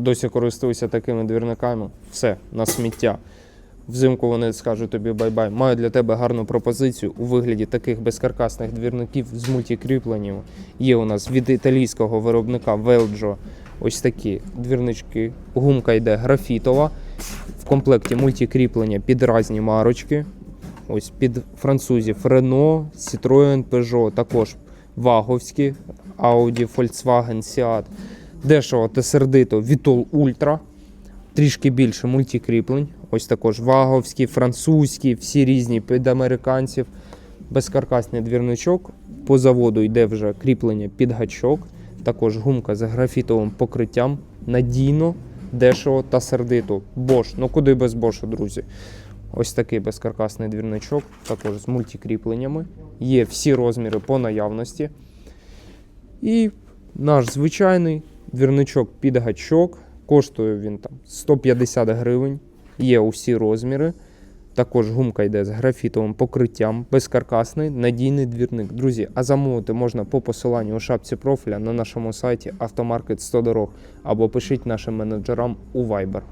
Досі користуюся такими двірниками. Все, на сміття. Взимку вони скажуть тобі бай-бай. Маю для тебе гарну пропозицію у вигляді таких безкаркасних двірників з мультикріпленнями. Є у нас від італійського виробника Veljo ось такі двірнички. Гумка йде графітова. В комплекті мультикріплення під різні марочки. Ось під французів Renault, Citroën, Peugeot, також ваговські, Audi, Volkswagen, Seat. Дешево та сердито Vitol Ultra. Трішки більше мультикріплень. Ось також ваговські, французькі, всі різні під американців. Безкаркасний двірничок. По заводу йде вже кріплення під гачок. Також гумка з графітовим покриттям. Надійно, дешево та сердито. Bosch. Ну куди без Bosch, друзі? Ось такий безкаркасний двірничок, також з мультикріпленнями. Є всі розміри по наявності. І наш звичайний двірничок під гачок. Коштує він там 150 гривень. Є усі розміри. Також гумка йде з графітовим покриттям, безкаркасний, надійний двірник. Друзі, а замовити можна по посиланню у шапці профіля на нашому сайті Автомаркет 100 дорог або пишіть нашим менеджерам у Viber.